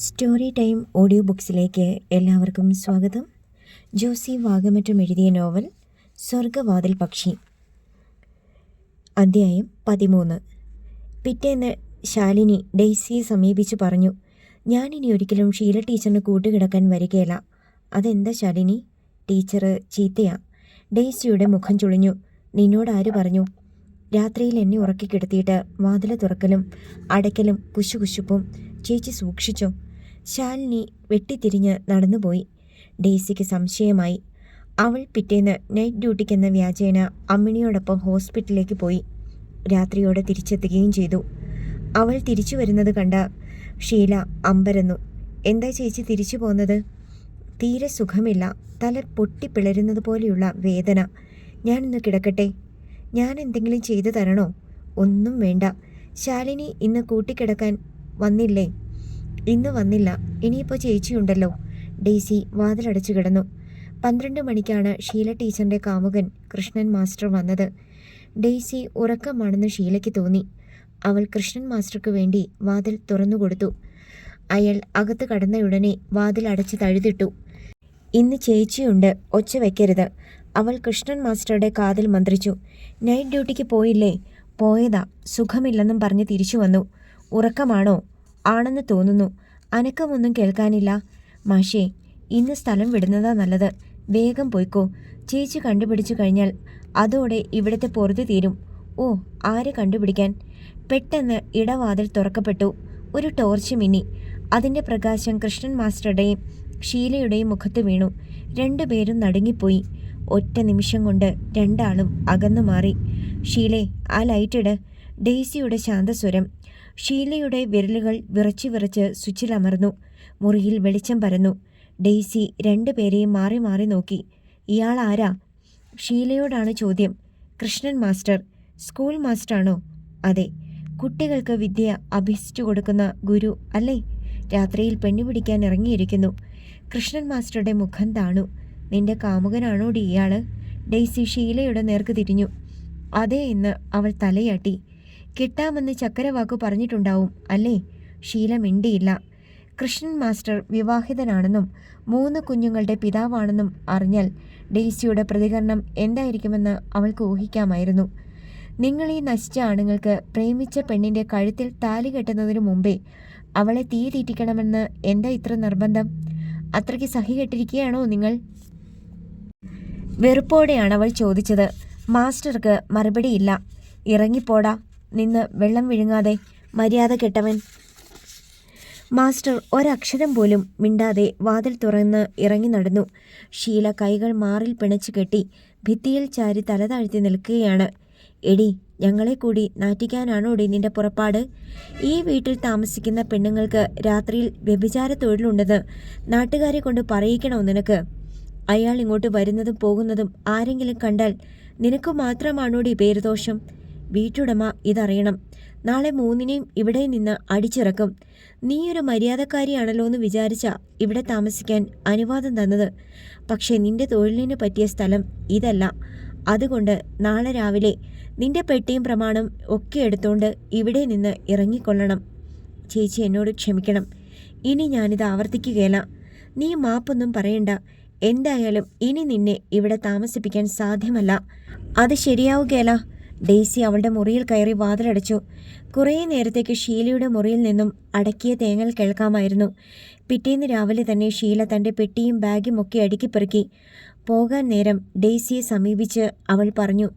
Story time audio ബുക്സിലേക്ക് എല്ലാവർക്കും സ്വാഗതം. ജോസി വാഗമറ്റം എഴുതിയ നോവൽ സ്വർഗവാതിൽ പക്ഷി. അദ്ധ്യായം പതിമൂന്ന്. പിറ്റേന്ന് ശാലിനി ഡെയ്സിയെ സമീപിച്ചു പറഞ്ഞു ഞാനിനി ഒരിക്കലും ഷീല ടീച്ചറിന് കൂട്ടുകിടക്കാൻ വരികയില്ല. അതെന്താ ശാലിനി? ടീച്ചർ ചീത്തയാ. ഡെയ്സിയുടെ മുഖം ചുളിഞ്ഞു. നിന്നോട് ആര് പറഞ്ഞു? രാത്രിയിൽ എന്നെ ഉറക്കി കിടത്തിയിട്ട് വാതില തുറക്കലും അടയ്ക്കലും കുശുകുശുപ്പും. ചേച്ചി സൂക്ഷിച്ചോ? ശാലിനി വെട്ടിത്തിരിഞ്ഞ് നടന്നുപോയി. ഡേസിക്ക് സംശയമായി. അവൾ പിറ്റേന്ന് നൈറ്റ് ഡ്യൂട്ടിക്കെന്ന വ്യാജേന അമ്മിണിയോടൊപ്പം ഹോസ്പിറ്റലിലേക്ക് പോയി. രാത്രിയോടെ തിരിച്ചെത്തുകയും ചെയ്തു. അവൾ തിരിച്ചു വരുന്നത് കണ്ട ഷീല അമ്പരന്നു. എന്താ ചേച്ചി തിരിച്ചു പോന്നത്? തീരെ സുഖമില്ല. തല പൊട്ടിപ്പിളരുന്നത് പോലെയുള്ള വേദന. ഞാനിന്ന് കിടക്കട്ടെ. ഞാൻ എന്തെങ്കിലും ചെയ്തു തരണോ? ഒന്നും വേണ്ട. ശാലിനി ഇന്ന് കൂട്ടിക്കിടക്കാൻ വന്നില്ലേ? ഇന്ന് വന്നില്ല. ഇനിയിപ്പോൾ ചേച്ചിയുണ്ടല്ലോ. ഡെയ്സി വാതിലടച്ചു കിടന്നു. പന്ത്രണ്ട് മണിക്കാണ് ഷീല ടീച്ചറിന്റെ കാമുകൻ കൃഷ്ണൻ മാസ്റ്റർ വന്നത്. ഡെയ്സി ഉറക്കമാണെന്ന് ഷീലയ്ക്ക് തോന്നി. അവൾ കൃഷ്ണൻ മാസ്റ്റർക്ക് വേണ്ടി വാതിൽ തുറന്നുകൊടുത്തു അയാൾ അകത്ത് കടന്നയുടനെ വാതിൽ അടച്ച് തഴുതിട്ടു. ഇന്ന് ചേച്ചിയുണ്ട്. ഒച്ച വയ്ക്കരുത് അവൾ കൃഷ്ണൻ മാസ്റ്ററുടെ കാതിൽ മന്ത്രിച്ചു. നൈറ്റ് ഡ്യൂട്ടിക്ക് പോയില്ലേ? പോയതാ. സുഖമില്ലെന്നും പറഞ്ഞ് തിരിച്ചു വന്നു. ഉറക്കമാണോ? ആണെന്ന് തോന്നുന്നു. അനക്കമൊന്നും കേൾക്കാനില്ല. മാഷേ ഇന്ന് സ്ഥലം വിടുന്നതാ നല്ലത്. വേഗം പോയിക്കോ. ചേച്ചി കണ്ടുപിടിച്ചു കഴിഞ്ഞാൽ അതോടെ ഇവിടുത്തെ പൊറുതി തീരും. ഓ ആരെ കണ്ടുപിടിക്കാൻ? പെട്ടെന്ന് ഇടവാതിൽ തുറക്കപ്പെട്ടു. ഒരു ടോർച്ച് മിന്നി. അതിന്റെ പ്രകാശം കൃഷ്ണൻ മാസ്റ്ററുടെയും ഷീലയുടെയും മുഖത്ത് വീണു. രണ്ടുപേരും നടുങ്ങിപ്പോയി. ഒറ്റ നിമിഷം കൊണ്ട് രണ്ടാളും അകന്നു മാറി. ഷീലെ ആ ലൈറ്റിട് ഡെയ്സിയുടെ ശാന്തസ്വരം. ഷീലയുടെ വിരലുകൾ വിറച്ചു വിറച്ച് സ്വിച്ചിലമർന്നു മുറിയിൽ വെളിച്ചം പരന്നു. ഡെയ്സി രണ്ടുപേരെയും മാറി മാറി നോക്കി. ഇയാൾ ആരാ? ഷീലയോടാണ് ചോദ്യം. കൃഷ്ണൻ മാസ്റ്റർ. സ്കൂൾ മാസ്റ്ററാണോ? അതെ. കുട്ടികൾക്ക് വിദ്യ അഭ്യസിച്ചു കൊടുക്കുന്ന ഗുരു അല്ലേ? രാത്രിയിൽ പെണ്ണു പിടിക്കാൻ ഇറങ്ങിയിരിക്കുന്നു. കൃഷ്ണൻ മാസ്റ്ററുടെ മുഖം താണു. നിന്റെ കാമുകനാണോടി ഇയാൾ? ഡെയ്സി ഷീലയുടെ നേർക്ക് തിരിഞ്ഞു. അതെ എന്ന് അവൾ തലയാട്ടി. കിട്ടാമെന്ന് ചക്കരവാക്കു പറഞ്ഞിട്ടുണ്ടാവും അല്ലേ? ഷീല മിണ്ടിയില്ല. കൃഷ്ണൻ മാസ്റ്റർ വിവാഹിതനാണെന്നും മൂന്ന് കുഞ്ഞുങ്ങളുടെ പിതാവാണെന്നും അറിഞ്ഞാൽ ഡെയ്സിയുടെ പ്രതികരണം എന്തായിരിക്കുമെന്ന് അവൾക്ക് ഊഹിക്കാമായിരുന്നു. നിങ്ങൾ ഈ നശിച്ച ആണുങ്ങൾക്ക് പ്രേമിച്ച പെണ്ണിന്റെ കഴുത്തിൽ താലി കെട്ടുന്നതിനു മുമ്പേ അവളെ തീ തീറ്റിക്കണമെന്ന് എന്താ ഇത്ര നിർബന്ധം? അത്രയ്ക്ക് സഹി കെട്ടിരിക്കുകയാണോ നിങ്ങൾ? വെറുപ്പോടെയാണ് അവൾ ചോദിച്ചത്. മാസ്റ്റർക്ക് മറുപടിയില്ല. ഇറങ്ങിപ്പോടാ. നിന്ന് വെള്ളം വിഴുങ്ങാതെ മര്യാദ കെട്ടവൻ. മാസ്റ്റർ ഒരക്ഷരം പോലും മിണ്ടാതെ വാതിൽ തുറന്ന് ഇറങ്ങി നടന്നു. ഷീല കൈകൾ മാറിൽ പിണച്ചു കെട്ടി ഭിത്തിയിൽ ചാരി തല താഴ്ത്തി നിൽക്കുകയാണ്. എടി ഞങ്ങളെ കൂടി നാറ്റിക്കാനാണോടി നിന്റെ പുറപ്പാട്? ഈ വീട്ടിൽ താമസിക്കുന്ന പെണ്ണുങ്ങൾക്ക് രാത്രിയിൽ വ്യഭിചാര തൊഴിലുണ്ടെന്ന് നാട്ടുകാരെ കൊണ്ട് പറയിക്കണോ നിനക്ക്? അയാൾ ഇങ്ങോട്ട് വരുന്നതും പോകുന്നതും ആരെങ്കിലും കണ്ടാൽ നിനക്ക് മാത്രമാണോടി പേരുദോഷം? വീട്ടുടമ ഇതറിയണം. നാളെ മൂന്നിനെയും ഇവിടെ നിന്ന് അടിച്ചിറക്കും. നീയൊരു മര്യാദക്കാരിയാണല്ലോ എന്ന് വിചാരിച്ച ഇവിടെ താമസിക്കാൻ അനുവാദം തന്നത്. പക്ഷേ നിന്റെ തൊഴിലിന് പറ്റിയ സ്ഥലം ഇതല്ല. അതുകൊണ്ട് നാളെ രാവിലെ നിന്റെ പെട്ടിയും പ്രമാണം ഒക്കെ എടുത്തുകൊണ്ട് ഇവിടെ നിന്ന് ഇറങ്ങിക്കൊള്ളണം. ചേച്ചി എന്നോട് ക്ഷമിക്കണം. ഇനി ഞാനിത് ആവർത്തിക്കുകയില്ല. നീ മാപ്പൊന്നും പറയണ്ട. എന്തായാലും ഇനി നിന്നെ ഇവിടെ താമസിപ്പിക്കാൻ സാധ്യമല്ല. അത് ശരിയാവുകയല്ല ഡെയ്സി അവളുടെ മുറിയിൽ കയറി വാതിലടച്ചു. കുറേ നേരത്തേക്ക് ഷീലയുടെ മുറിയിൽ നിന്നും അടക്കിയ തേങ്ങൽ കേൾക്കാമായിരുന്നു. പിറ്റേന്ന് രാവിലെ തന്നെ ഷീല തന്റെ പെട്ടിയും ബാഗും ഒക്കെ അടുക്കിപ്പെറുക്കി പോകാൻ നേരം ഡെയ്സിയെ സമീപിച്ച് അവൾ പറഞ്ഞു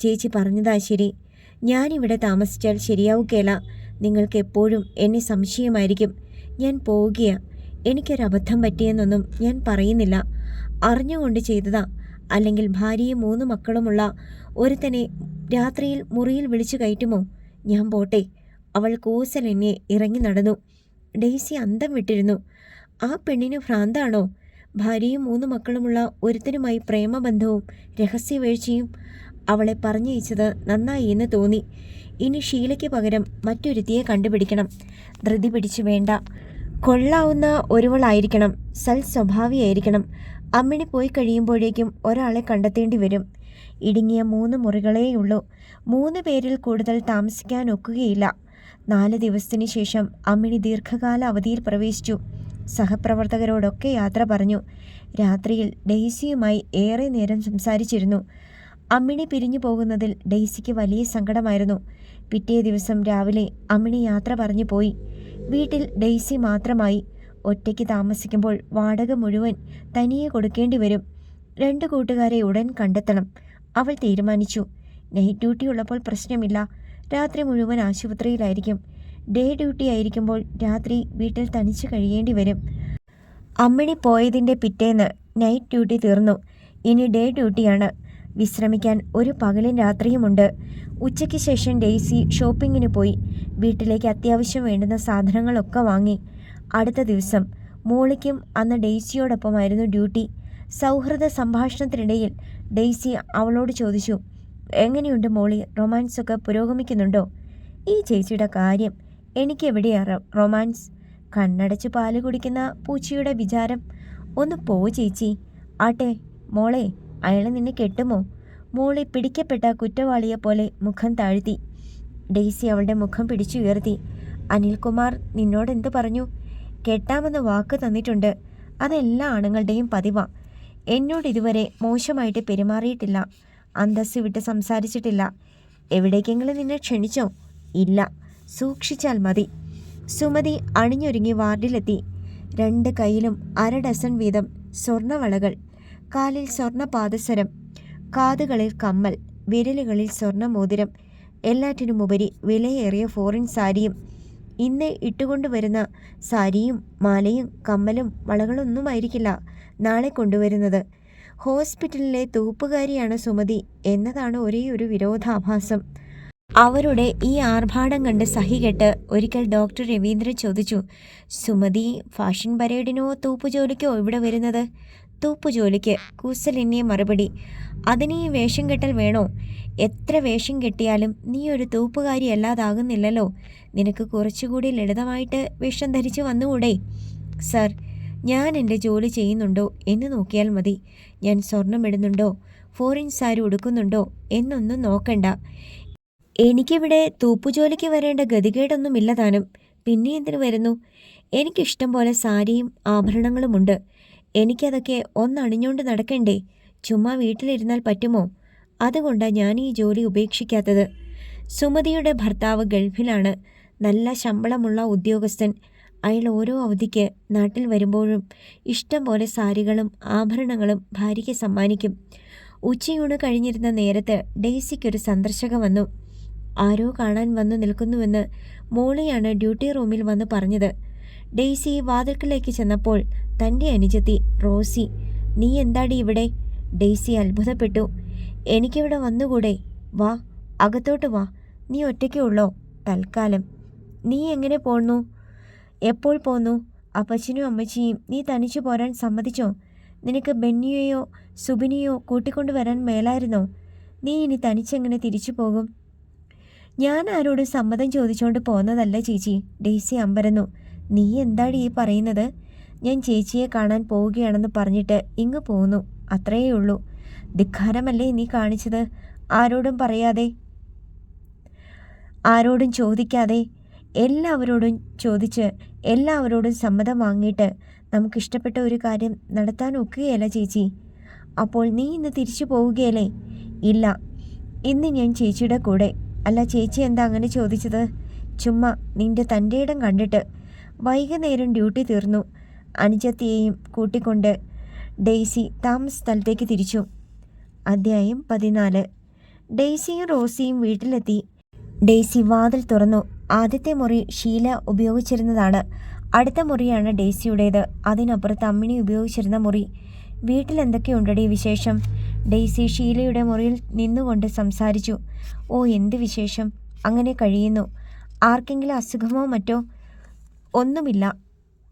ചേച്ചി പറഞ്ഞതാ ശരി. ഞാനിവിടെ താമസിച്ചാൽ ശരിയാവുകയില്ല നിങ്ങൾക്ക് എപ്പോഴും എന്നെ സംശയമായിരിക്കും. ഞാൻ പോവുകയാ. എനിക്കൊരബദ്ധം പറ്റിയെന്നൊന്നും ഞാൻ പറയുന്നില്ല. അറിഞ്ഞുകൊണ്ട് ചെയ്തതാ. അല്ലെങ്കിൽ ഭാര്യയും മൂന്ന് മക്കളുമുള്ള ഒരുത്തനെ രാത്രിയിൽ മുറിയിൽ വിളിച്ചു കയറ്റുമോ? ഞാൻ പോട്ടെ. അവൾ കൂസൽ എന്നെ ഇറങ്ങി നടന്നു. ഡെയ്സി അന്തം വിട്ടിരുന്നു. ആ പെണ്ണിന് ഭ്രാന്താണോ? ഭാര്യയും മൂന്ന് മക്കളുമുള്ള ഒരുത്തനുമായി പ്രേമബന്ധവും രഹസ്യവേഴ്ചയും അവളെ പറഞ്ഞയച്ചത് നന്നായി എന്ന് തോന്നി. ഇനി ഷീലയ്ക്ക് പകരം മറ്റൊരുത്തിയെ കണ്ടുപിടിക്കണം. ധൃതി പിടിച്ചു വേണ്ട. കൊള്ളാവുന്ന ഒരുവളായിരിക്കണം. സൽ സ്വഭാവിയായിരിക്കണം അമ്മിണി പോയി കഴിയുമ്പോഴേക്കും ഒരാളെ കണ്ടെത്തേണ്ടി വരും. ഇടുങ്ങിയ മൂന്ന് മുറികളേയുള്ളൂ. മൂന്ന് പേരിൽ കൂടുതൽ താമസിക്കാൻ ഒക്കുകയില്ല. നാല് ദിവസത്തിന് ശേഷം അമ്മിണി ദീർഘകാല അവധിയിൽ പ്രവേശിച്ചു. സഹപ്രവർത്തകരോടൊക്കെ യാത്ര പറഞ്ഞു. രാത്രിയിൽ ഡെയ്സിയുമായി ഏറെ നേരം സംസാരിച്ചിരുന്നു. അമ്മിണി പിരിഞ്ഞു പോകുന്നതിൽ ഡെയ്സിക്ക് വലിയ സങ്കടമായിരുന്നു. പിറ്റേ ദിവസം രാവിലെ അമ്മിണി യാത്ര പറഞ്ഞു പോയി. വീട്ടിൽ ഡെയ്സി മാത്രമായി. ഒറ്റയ്ക്ക് താമസിക്കുമ്പോൾ വാടക മുഴുവൻ തനിയെ കൊടുക്കേണ്ടി വരും. രണ്ട് കൂട്ടുകാരെ ഉടൻ കണ്ടെത്തണം. അവൾ തീരുമാനിച്ചു. നൈറ്റ് ഡ്യൂട്ടി ഉള്ളപ്പോൾ പ്രശ്നമില്ല. രാത്രി മുഴുവൻ ആശുപത്രിയിലായിരിക്കും. ഡേ ഡ്യൂട്ടി ആയിരിക്കുമ്പോൾ രാത്രി വീട്ടിൽ തനിച്ച് കഴിയേണ്ടി വരും. അമ്മിണി പോയതിന്റെ പിറ്റേന്ന് നൈറ്റ് ഡ്യൂട്ടി തീർന്നു. ഇനി ഡേ ഡ്യൂട്ടിയാണ് വിശ്രമിക്കാൻ ഒരു പകലും രാത്രിയുമുണ്ട്. ഉച്ചയ്ക്ക് ശേഷം ഡെയ്സി ഷോപ്പിങ്ങിന് പോയി. വീട്ടിലേക്ക് അത്യാവശ്യം വേണ്ടുന്ന സാധനങ്ങളൊക്കെ വാങ്ങി. അടുത്ത ദിവസം മോളിക്കും അന്ന് ഡെയ്സിയോടൊപ്പമായിരുന്നു ഡ്യൂട്ടി സൗഹൃദ സംഭാഷണത്തിനിടയിൽ ഡെയ്സി അവളോട് ചോദിച്ചു എങ്ങനെയുണ്ട് മോളി? റൊമാൻസൊക്കെ പുരോഗമിക്കുന്നുണ്ടോ? ഈ ചേച്ചിയുടെ കാര്യം റൊ- റൊമാൻസ്? കണ്ണടച്ച് പാൽ കുടിക്കുന്ന പൂച്ചയുടെ വിചാരം. ഒന്ന് പോ ചേച്ചി. ആട്ടെ മോളെ അയാൾ നിന്നെ കെട്ടുമോ? മോളി പിടിക്കപ്പെട്ട കുറ്റവാളിയെ പോലെ മുഖം താഴ്ത്തി. ഡെയ്സി അവളുടെ മുഖം പിടിച്ചുയർത്തി. അനിൽകുമാർ നിന്നോടെന്ത് പറഞ്ഞു? കെട്ടാമെന്ന് വാക്ക് തന്നിട്ടുണ്ട്. അതെല്ലാ ആണുങ്ങളുടെയും പതിവാ. എന്നോട് ഇതുവരെ മോശമായിട്ട് പെരുമാറിയിട്ടില്ല. അന്തസ് വിട്ട് സംസാരിച്ചിട്ടില്ല. എവിടേക്കെങ്കിലും നിന്നെ ക്ഷണിച്ചോ? ഇല്ല. സൂക്ഷിച്ചാൽ മതി. സുമതി അണിഞ്ഞൊരുങ്ങി വാർഡിലെത്തി. രണ്ട് കൈയിലും അര ഡസൺ വീതം സ്വർണവളകൾ. കാലിൽ സ്വർണ പാദസരം കാതുകളിൽ കമ്മൽ. വിരലുകളിൽ സ്വർണ മോതിരം എല്ലാറ്റിനുമുപരി വിലയേറിയ ഫോറിൻ സാരിയും. ഇന്ന് ഇട്ടുകൊണ്ടുവരുന്ന സാരിയും മാലയും കമ്മലും വളകളൊന്നുമായിരിക്കില്ല. നാളെ കൊണ്ടുവരുന്നത്. ഹോസ്പിറ്റലിലെ തൂപ്പുകാരിയാണ് സുമതി എന്നതാണ് ഒരേ ഒരു വിരോധാഭാസം. അവരുടെ ഈ ആർഭാടം കണ്ട് സഹികെട്ട് ഒരിക്കൽ ഡോക്ടർ രവീന്ദ്രൻ ചോദിച്ചു സുമതി ഫാഷൻ പരേഡിനോ തൂപ്പുജോലിക്കോ ഇവിടെ വരുന്നത്? തൂപ്പുജോലിക്ക് കുസലിനെ മറുപടി അതിന് ഈ വേഷം കെട്ടൽ വേണോ? എത്ര വേഷം കെട്ടിയാലും നീ ഒരു തൂപ്പുകാരി അല്ലാതാകുന്നില്ലല്ലോ. നിനക്ക് കുറച്ചുകൂടി ലളിതമായിട്ട് വേഷം ധരിച്ചു വന്നുകൂടെ? സർ ഞാൻ എന്റെ ജോലി ചെയ്യുന്നുണ്ടോ എന്ന് നോക്കിയാൽ മതി. ഞാൻ സ്വർണമിടുന്നുണ്ടോ ഫോറിൻ സാരി ഉടുക്കുന്നുണ്ടോ? എന്നൊന്നും നോക്കണ്ട. എനിക്കിവിടെ തൂപ്പുജോലിക്ക് വരേണ്ട ഗതികേടൊന്നുമില്ല താനും. പിന്നെ എന്തിനു വരുന്നു? എനിക്കിഷ്ടം പോലെ സാരിയും ആഭരണങ്ങളുമുണ്ട് എനിക്കതൊക്കെ ഒന്നണിഞ്ഞുകൊണ്ട് നടക്കണ്ടേ? ചുമ്മാ വീട്ടിലിരുന്നാൽ പറ്റുമോ? അതുകൊണ്ടാണ് ഞാൻ ഈ ജോലി ഉപേക്ഷിക്കാത്തത്. സുമതിയുടെ ഭർത്താവ് ഗൾഫിലാണ്. നല്ല ശമ്പളമുള്ള ഉദ്യോഗസ്ഥൻ. അയാൾ ഓരോ അവധിക്ക് നാട്ടിൽ വരുമ്പോഴും ഇഷ്ടം പോലെ സാരികളും ആഭരണങ്ങളും ഭാര്യയ്ക്ക് സമ്മാനിക്കും. ഉച്ചയൂണ് കഴിഞ്ഞിരുന്ന നേരത്ത് ഡെയ്സിക്കൊരു സന്ദർശക വന്നു. ആരോ കാണാൻ വന്നു നിൽക്കുന്നുവെന്ന് മോളിയാണ് ഡ്യൂട്ടി റൂമിൽ വന്ന് പറഞ്ഞത്. ഡെയ്സി വാതിൽക്കലേക്ക് ചെന്നപ്പോൾ തന്റെ അനുജത്തി റോസി നീ എന്താടി ഇവിടെ? ഡെയ്സി അത്ഭുതപ്പെട്ടു. എനിക്കിവിടെ വന്നുകൂടെ? വാ അകത്തോട്ട് വാ. നീ ഒറ്റയ്ക്കുള്ളോ തൽക്കാലം. നീ എങ്ങനെ പോന്നു? എപ്പോൾ പോന്നു? അപ്പച്ചനും അമ്മച്ചിയും നീ തനിച്ചു പോരാൻ സമ്മതിച്ചോ? നിനക്ക് ബെന്നിയെയോ സുബിനിയോ കൂട്ടിക്കൊണ്ടുവരാൻ മേലായിരുന്നോ? നീ ഇനി തനിച്ചെങ്ങനെ തിരിച്ചു പോകും? ഞാൻ ആരോടും സമ്മതം ചോദിച്ചുകൊണ്ട് പോന്നതല്ല ചേച്ചി ഡെയ്സി അമ്പരന്നു. നീ എന്താടി ഈ പറയുന്നത്? ഞാൻ ചേച്ചിയെ കാണാൻ പോവുകയാണെന്ന് പറഞ്ഞിട്ട് ഇങ്ങ് പോന്നു അത്രയേ ഉള്ളൂ. ധിക്കാരമല്ലേ നീ കാണിച്ചത്? ആരോടും പറയാതെ ആരോടും ചോദിക്കാതെ എല്ലാവരോടും ചോദിച്ച് എല്ലാവരോടും സമ്മതം വാങ്ങിയിട്ട് നമുക്കിഷ്ടപ്പെട്ട ഒരു കാര്യം നടത്താൻ ഒക്കുകയല്ല ചേച്ചി? അപ്പോൾ നീ ഇന്ന് തിരിച്ചു പോവുകയല്ലേ? ഇല്ല ഇന്ന് ഞാൻ ചേച്ചിയുടെ കൂടെ. അല്ല ചേച്ചി എന്താ അങ്ങനെ ചോദിച്ചത്? ചുമ്മാ നിന്റെ തന്റെ ഇടം കണ്ടിട്ട് വൈകുന്നേരം ഡ്യൂട്ടി തീർന്നു. അനുജത്തിയെയും കൂട്ടിക്കൊണ്ട് ഡെയ്സി താമസ സ്ഥലത്തേക്ക് തിരിച്ചു. അദ്ധ്യായം പതിനാല്. ഡെയ്സിയും റോസിയും വീട്ടിലെത്തി. ഡെയ്സി വാതിൽ തുറന്നു. ആദ്യത്തെ മുറി ഷീല ഉപയോഗിച്ചിരുന്നതാണ്. അടുത്ത മുറിയാണ് ഡെയ്സിയുടേത്. അതിനപ്പുറത്ത് അമ്മിണി ഉപയോഗിച്ചിരുന്ന മുറി. വീട്ടിൽ എന്തൊക്കെയുണ്ടടി വിശേഷം? ഡെയ്സി ഷീലയുടെ മുറിയിൽ നിന്നുകൊണ്ട് സംസാരിച്ചു. ഓ എന്ത് വിശേഷം? അങ്ങനെ കഴിയുന്നു. ആർക്കെങ്കിലും അസുഖമോ മറ്റോ? ഒന്നുമില്ല.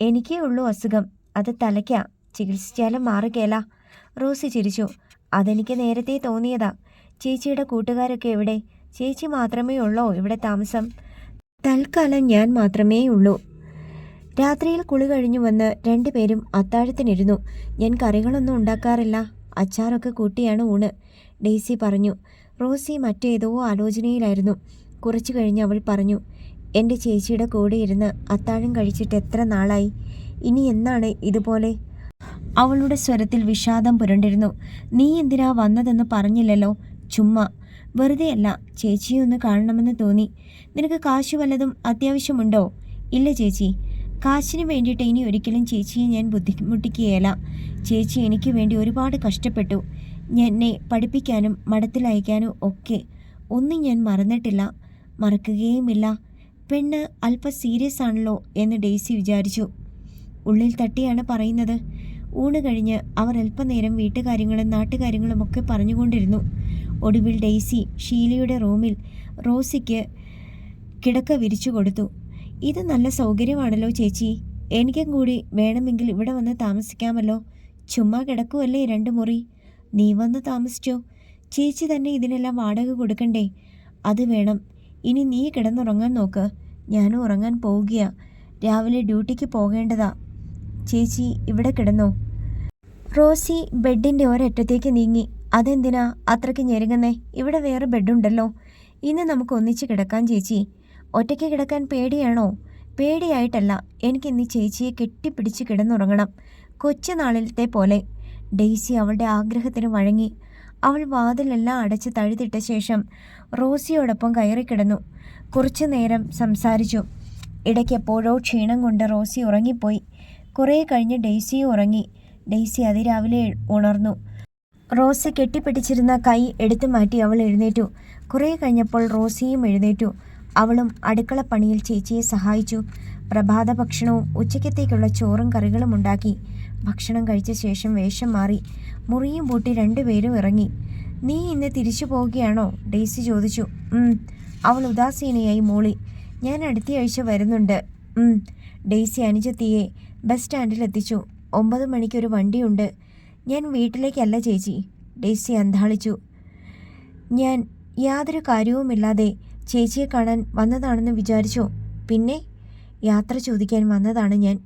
എനിക്കേ ഉള്ളൂ അസുഖം. അത് തലയ്ക്കാ. ചികിത്സിച്ചാലും മാറുകേല. റോസി ചിരിച്ചു. അതെനിക്ക് നേരത്തെ തോന്നിയതാ. ചേച്ചിയുടെ കൂട്ടുകാരൊക്കെ എവിടെ? ചേച്ചി മാത്രമേ ഉള്ളോ ഇവിടെ താമസം? തൽക്കാലം ഞാൻ മാത്രമേ ഉള്ളൂ. രാത്രിയിൽ കുളി കഴിഞ്ഞു വന്ന് രണ്ടുപേരും അത്താഴത്തിനിരുന്നു. ഞാൻ കറികളൊന്നും ഉണ്ടാക്കാറില്ല. അച്ചാറൊക്കെ കൂട്ടിയാണ് ഊണ്. ഡെയ്സി പറഞ്ഞു റോസി മറ്റേതോ ആലോചനയിലായിരുന്നു. കുറച്ചു കഴിഞ്ഞ് അവൾ പറഞ്ഞു എന്റെ ചേച്ചിയുടെ കൂടെ ഇരുന്ന് അത്താഴം കഴിച്ചിട്ട് എത്ര നാളായി? ഇനി എന്നാണ് ഇതുപോലെ? അവളുടെ സ്വരത്തിൽ വിഷാദം പുരണ്ടിരുന്നു. നീ എന്തിനാ വന്നതെന്ന് പറഞ്ഞില്ലല്ലോ. ചുമ്മാ. വെറുതെയല്ല ചേച്ചിയെ ഒന്ന് കാണണമെന്ന് തോന്നി. നിനക്ക് കാശ് വല്ലതും അത്യാവശ്യമുണ്ടോ? ഇല്ല ചേച്ചി. കാശിന് വേണ്ടിയിട്ട് ഇനി ഒരിക്കലും ചേച്ചിയെ ഞാൻ ബുദ്ധിമുട്ടിക്കുകയല്ല. ചേച്ചി എനിക്ക് വേണ്ടി ഒരുപാട് കഷ്ടപ്പെട്ടു. എന്നെ പഠിപ്പിക്കാനും മഠത്തിലയക്കാനും ഒക്കെ. ഒന്നും ഞാൻ മറന്നിട്ടില്ല. മറക്കുകയുമില്ല. പെണ്ണ് അല്പം സീരിയസ് ആണല്ലോ എന്ന് ഡെയ്സി വിചാരിച്ചു. ഉള്ളിൽ തട്ടിയാണ് പറയുന്നത്. ഊണ് കഴിഞ്ഞ് അവർ അല്പനേരം വീട്ടുകാര്യങ്ങളും നാട്ടുകാര്യങ്ങളും ഒക്കെ പറഞ്ഞുകൊണ്ടിരുന്നു. ഒടുവിൽ ഡെയ്സി ഷീലയുടെ റൂമിൽ റോസിക്ക് കിടക്ക വിരിച്ചു കൊടുത്തു. ഇത് നല്ല സൗകര്യമാണല്ലോ ചേച്ചി. എനിക്കും കൂടി വേണമെങ്കിൽ ഇവിടെ വന്ന് താമസിക്കാമല്ലോ. ചുമ്മാ കിടക്കുമല്ലേ രണ്ട് മുറി. നീ വന്ന് താമസിച്ചോ? ചേച്ചി തന്നെ ഇതിനെല്ലാം വാടക കൊടുക്കണ്ടേ? അത് വേണം. ഇനി നീ കിടന്നുറങ്ങാൻ നോക്ക്. ഞാനും ഉറങ്ങാൻ പോവുകയാ. രാവിലെ ഡ്യൂട്ടിക്ക് പോകേണ്ടതാ. ചേച്ചി ഇവിടെ കിടന്നോ? റോസി ബെഡിന്റെ ഒരറ്റത്തേക്ക് നീങ്ങി. അതെന്തിനാ അത്രയ്ക്ക് ഞെരുങ്ങുന്നേ? ഇവിടെ വേറെ ബെഡുണ്ടല്ലോ. ഇന്ന് നമുക്ക് ഒന്നിച്ച് കിടക്കാൻ ചേച്ചി. ഒറ്റയ്ക്ക് കിടക്കാൻ പേടിയാണോ? പേടിയായിട്ടല്ല. എനിക്ക് എനിക്കിന്ന് ചേച്ചിയെ കെട്ടിപ്പിടിച്ച് കിടന്നുറങ്ങണം. കൊച്ചുനാളിലത്തെ പോലെ. ഡെയ്സി അവളുടെ ആഗ്രഹത്തിന് വഴങ്ങി. അവൾ വാതിലെല്ലാം അടച്ച് തഴുതിട്ട ശേഷം റോസിയോടൊപ്പം കയറിക്കിടന്നു കുറച്ചു നേരം സംസാരിച്ചു. ഇടയ്ക്കെപ്പോഴോ ക്ഷീണം കൊണ്ട് റോസി ഉറങ്ങിപ്പോയി. കുറേ കഴിഞ്ഞ് ഡെയ്സിയും ഉറങ്ങി. ഡെയ്സി അതിരാവിലെ ഉണർന്നു. റോസി കെട്ടിപ്പിടിച്ചിരുന്ന കൈ എടുത്തു മാറ്റി അവൾ എഴുന്നേറ്റു. കുറേ കഴിഞ്ഞപ്പോൾ റോസിയും എഴുന്നേറ്റു. അവളും അടുക്കളപ്പണിയിൽ ചേച്ചിയെ സഹായിച്ചു. പ്രഭാത ഭക്ഷണവും ഉച്ചയ്ക്കത്തേക്കുള്ള ചോറും കറികളും ഉണ്ടാക്കി. ഭക്ഷണം കഴിച്ച ശേഷം വേഷം മാറി. മുറിയും പൂട്ടി രണ്ടുപേരും ഇറങ്ങി. നീ ഇന്ന് തിരിച്ചു പോവുകയാണോ? ഡെയ്സി ചോദിച്ചു. അവൾ ഉദാസീനയായി മൂളി. ഞാൻ അടുത്ത ആഴ്ച വരുന്നുണ്ട്. ഡെയ്സി അനുജത്തിയെ ബസ് സ്റ്റാൻഡിലെത്തിച്ചു ഒമ്പത് മണിക്കൊരു വണ്ടിയുണ്ട്. ഞാൻ വീട്ടിലേക്കല്ല ചേച്ചി. ഡേസി അന്താളിച്ചു ഞാൻ യാതൊരു കാര്യവുമില്ലാതെ ചേച്ചിയെ കാണാൻ വന്നതാണെന്ന് വിചാരിച്ചോ? പിന്നെ യാത്ര ചോദിക്കാൻ വന്നതാണ് ഞാൻ.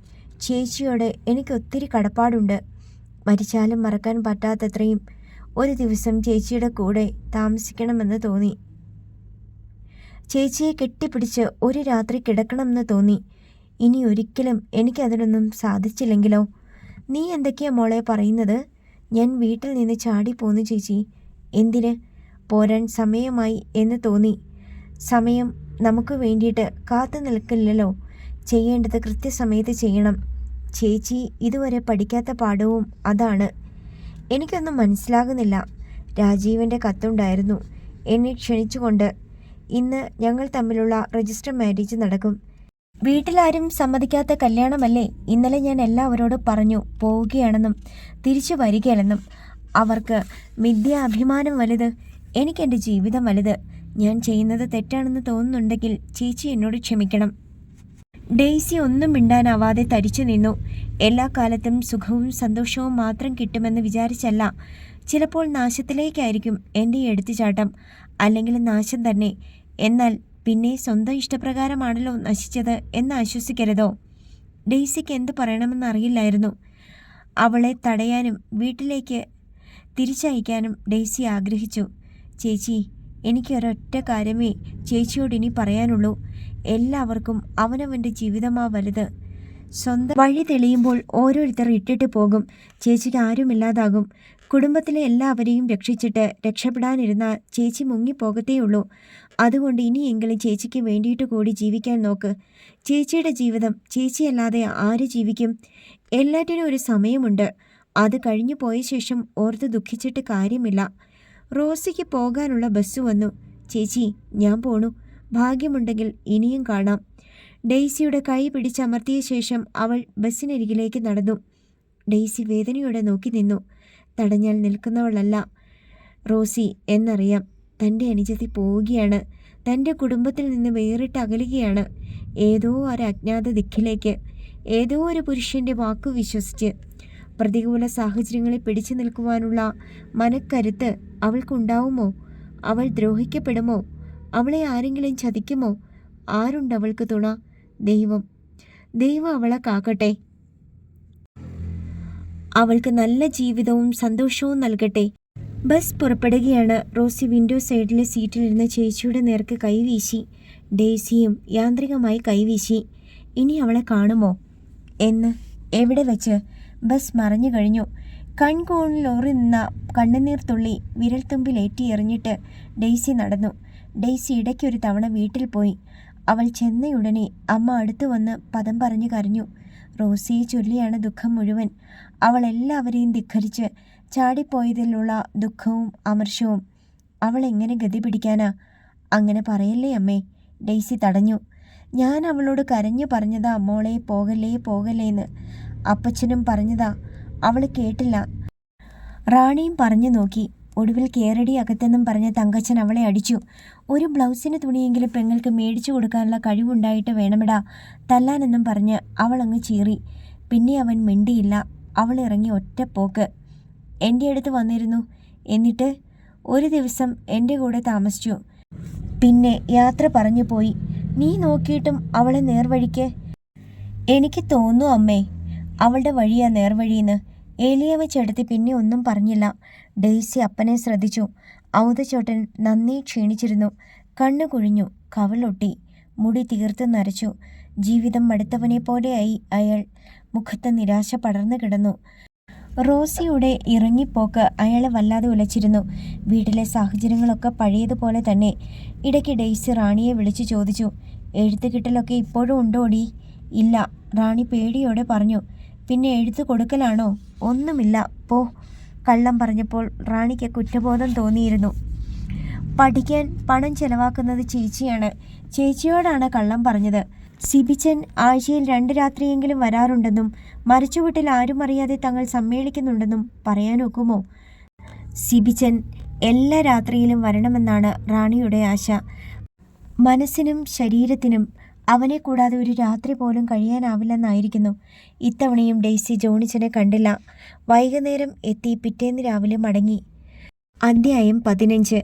ചേച്ചിയോട് എനിക്ക് ഒത്തിരി കടപ്പാടുണ്ട്. മരിച്ചാലും മറക്കാൻ പറ്റാത്തത്രയും ഒരു ദിവസം ചേച്ചിയുടെ കൂടെ താമസിക്കണമെന്ന് തോന്നി. ചേച്ചിയെ കെട്ടിപ്പിടിച്ച് ഒരു രാത്രി കിടക്കണമെന്ന് തോന്നി. ഇനി ഒരിക്കലും എനിക്കതിനൊന്നും സാധിച്ചില്ലെങ്കിലോ? നീ എന്തൊക്കെയാ മോളെ പറയുന്നത്? ഞാൻ വീട്ടിൽ നിന്ന് ചാടി പോന്നു ചേച്ചി. എന്തിന്? പോരാൻ സമയമായി എന്ന് തോന്നി. സമയം നമുക്ക് വേണ്ടിയിട്ട് കാത്തു നിൽക്കില്ലല്ലോ. ചെയ്യേണ്ടത് കൃത്യസമയത്ത് ചെയ്യണം. ചേച്ചി ഇതുവരെ പഠിക്കാത്ത പാഠവും അതാണ്. എനിക്കൊന്നും മനസ്സിലാകുന്നില്ല. രാജീവിന്റെ കത്തുണ്ടായിരുന്നു. എന്നെ ക്ഷണിച്ചുകൊണ്ട് ഇന്ന് ഞങ്ങൾ തമ്മിലുള്ള രജിസ്റ്റർ മാരേജ് നടക്കും. വീട്ടിലാരും സമ്മതിക്കാത്ത കല്യാണമല്ലേ? ഇന്നലെ ഞാൻ എല്ലാവരോടും പറഞ്ഞു പോവുകയാണെന്നും തിരിച്ചു വരികയല്ലെന്നും അവർക്ക് മിഥ്യ അഭിമാനം വലുത് എനിക്കെന്റെ ജീവിതം വലുത്. ഞാൻ ചെയ്യുന്നത് തെറ്റാണെന്ന് തോന്നുന്നുണ്ടെങ്കിൽ ചേച്ചി എന്നോട് ക്ഷമിക്കണം. ഡെയ്സി ഒന്നും മിണ്ടാനാവാതെ തരിച്ചു നിന്നു. എല്ലാ കാലത്തും സുഖവും സന്തോഷവും മാത്രം കിട്ടുമെന്ന് വിചാരിച്ചല്ല. ചിലപ്പോൾ നാശത്തിലേക്കായിരിക്കും എന്റെ എടുത്തുചാട്ടം. അല്ലെങ്കിൽ നാശം തന്നെ. എന്നാൽ പിന്നെ സ്വന്തം ഇഷ്ടപ്രകാരമാണല്ലോ നശിച്ചത് എന്ന് ആശ്വസിക്കരുതോ? ഡെയ്സിക്ക് എന്ത് പറയണമെന്നറിയില്ലായിരുന്നു അവളെ തടയാനും വീട്ടിലേക്ക് തിരിച്ചയക്കാനും ഡെയ്സി ആഗ്രഹിച്ചു. ചേച്ചി എനിക്കൊരൊറ്റ കാര്യമേ ചേച്ചിയോട് ഇനി പറയാനുള്ളൂ. എല്ലാവർക്കും അവനവന്റെ ജീവിതമാ വലുത്. സ്വന്തം വഴി തെളിയുമ്പോൾ ഓരോരുത്തർ ഇട്ടിട്ട് പോകും. ചേച്ചിക്ക് ആരുമില്ലാതാകും. കുടുംബത്തിലെ എല്ലാവരെയും രക്ഷിച്ചിട്ട് രക്ഷപ്പെടാനിരുന്ന ചേച്ചി മുങ്ങിപ്പോകത്തേയുള്ളൂ. അതുകൊണ്ട് ഇനിയെങ്കിലും ചേച്ചിക്ക് വേണ്ടിയിട്ട് കൂടി ജീവിക്കാൻ നോക്ക്. ചേച്ചിയുടെ ജീവിതം ചേച്ചിയല്ലാതെ ആര് ജീവിക്കും? എല്ലാറ്റിനും ഒരു സമയമുണ്ട്. അത് കഴിഞ്ഞു പോയ ശേഷം ഓർത്ത് ദുഃഖിച്ചിട്ട് കാര്യമില്ല. റോസിക്ക് പോകാനുള്ള ബസ് വന്നു. ചേച്ചി ഞാൻ പോണു. ഭാഗ്യമുണ്ടെങ്കിൽ ഇനിയും കാണാം. ഡെയ്സിയുടെ കൈ പിടിച്ചമർത്തിയ ശേഷം അവൾ ബസ്സിനരികിലേക്ക് നടന്നു. ഡെയ്സി വേദനയോടെ നോക്കി നിന്നു. തടഞ്ഞാൽ നിൽക്കുന്നവളല്ല. റോസി എന്നറിയാം തന്റെ അനുജത്തി പോവുകയാണ്. തന്റെ കുടുംബത്തിൽ നിന്ന് വേറിട്ട് അകലുകയാണ്. ഏതോ ഒരു അജ്ഞാത ദിക്കിലേക്ക് ഏതോ ഒരു പുരുഷന്റെ വാക്കു വിശ്വസിച്ച് പ്രതികൂല സാഹചര്യങ്ങളിൽ പിടിച്ചു നിൽക്കുവാനുള്ള മനക്കരുത്ത് അവൾക്കുണ്ടാവുമോ? അവൾ ദ്രോഹിക്കപ്പെടുമോ? അവളെ ആരെങ്കിലും ചതിക്കുമോ? ആരുണ്ടവൾക്ക് തുണ? ദൈവം. ദൈവം അവളെ കാക്കട്ടെ. അവൾക്ക് നല്ല ജീവിതവും സന്തോഷവും നൽകട്ടെ. ബസ് പുറപ്പെടുകയാണ്. റോസി വിൻഡോ സൈഡിലെ സീറ്റിലിരുന്ന ചേച്ചിയുടെ നേർക്ക് കൈവീശി. ഡേസിയും യാന്ത്രികമായി കൈവീശി. ഇനി അവളെ കാണുമോ? എന്ന് എവിടെ വെച്ച്? ബസ് മറഞ്ഞു കഴിഞ്ഞു. കൺകോണിലോറി നിന്ന കണ്ണുനീർ തുള്ളി വിരൽത്തുമ്പിലേറ്റി എറിഞ്ഞിട്ട് ഡെയ്സി നടന്നു. ഡെയ്സി ഇടയ്ക്കൊരു തവണ വീട്ടിൽ പോയി. അവൾ ചെന്നയുടനെ അമ്മ അടുത്തു വന്ന് പദം പറഞ്ഞു കരഞ്ഞു. റോസിയെ ചൊല്ലിയാണ് ദുഃഖം മുഴുവൻ. അവൾ എല്ലാവരെയും ധിഖരിച്ച് ചാടിപ്പോയതിലുള്ള ദുഃഖവും അമർഷവും അവൾ എങ്ങനെ ഗതി പിടിക്കാനാ? അങ്ങനെ പറയല്ലേ അമ്മേ? ഡെയ്സി തടഞ്ഞു. ഞാൻ അവളോട് കരഞ്ഞു പറഞ്ഞതാ മോളെ പോകല്ലേ പോകല്ലേന്ന്. അപ്പച്ചനും പറഞ്ഞതാ അവൾ കേട്ടില്ല. റാണിയും പറഞ്ഞു നോക്കി. ഒടുവിൽ കേറടി അകത്തെന്നും പറഞ്ഞ തങ്കച്ചൻ അവളെ അടിച്ചു. ഒരു ബ്ലൗസിന് തുണിയെങ്കിലും പെങ്ങൾക്ക് മേടിച്ചു കൊടുക്കാനുള്ള കഴിവുണ്ടായിട്ട് വേണമെടാ തല്ലാനെന്നും പറഞ്ഞ് അവൾ അങ്ങ് ചീറി. പിന്നെ അവൻ മിണ്ടിയില്ല. അവൾ ഇറങ്ങി ഒറ്റ പോക്ക്. എന്റെ അടുത്ത് വന്നിരുന്നു. എന്നിട്ട്? ഒരു ദിവസം എന്റെ കൂടെ താമസിച്ചു. പിന്നെ യാത്ര പറഞ്ഞു പോയി. നീ നോക്കിയിട്ടും അവളെ നേർവഴിക്ക്? എനിക്ക് തോന്നുന്നു അമ്മേ. അവളുടെ വഴിയാ നേർവഴിയെന്ന്. ഏലിയമ്മ ചെടുത്ത് പിന്നെ ഒന്നും പറഞ്ഞില്ല. ഡെയ്സി അപ്പനെ ശ്രദ്ധിച്ചു. ഔതച്ചോട്ടൻ നന്ദി ക്ഷീണിച്ചിരുന്നു. കണ്ണു കുഴിഞ്ഞു കവളൊട്ടി മുടി തീർത്ത് നരച്ചു. ജീവിതം മടുത്തവനെ പോലെയായി അയാൾ മുഖത്ത് നിരാശ പടർന്നു കിടന്നു. റോസിയുടെ ഇറങ്ങിപ്പോക്ക് അയാളെ വല്ലാതെ ഉലച്ചിരുന്നു. വീട്ടിലെ സാഹചര്യങ്ങളൊക്കെ പഴയതുപോലെ തന്നെ. ഇടയ്ക്ക് ഡെയ്സി റാണിയെ വിളിച്ചു ചോദിച്ചു. എഴുത്ത് കിട്ടലൊക്കെ ഇപ്പോഴും ഉണ്ടോടി ഇല്ല റാണി പേടിയോടെ പറഞ്ഞു. പിന്നെ എഴുത്ത് കൊടുക്കലാണോ? ഒന്നുമില്ല പോ. കള്ളം പറഞ്ഞപ്പോൾ റാണിക്ക് കുറ്റബോധം തോന്നിയിരുന്നു. പഠിക്കാൻ പണം ചെലവാക്കുന്നത് ചേച്ചിയാണ്. ചേച്ചിയോടാണ് കള്ളം പറഞ്ഞത്. സിബിച്ചൻ ആഴ്ചയിൽ രണ്ട് രാത്രിയെങ്കിലും വരാറുണ്ടെന്നും മരിച്ചുവീട്ടിൽ ആരും അറിയാതെ തങ്ങൾ സമ്മേളിക്കുന്നുണ്ടെന്നും പറയാനൊക്കുമോ? സിബിച്ചൻ എല്ലാ രാത്രിയിലും വരണമെന്നാണ് റാണിയുടെ ആശ. മനസ്സിനും ശരീരത്തിനും അവനെ കൂടാതെ ഒരു രാത്രി പോലും കഴിയാനാവില്ലെന്നായിരിക്കുന്നു. ഇത്തവണയും ഡെയ്സി ജോണിച്ചനെ കണ്ടില്ല. വൈകുന്നേരം എത്തി പിറ്റേന്ന് രാവിലെ മടങ്ങി. അധ്യായം പതിനഞ്ച്.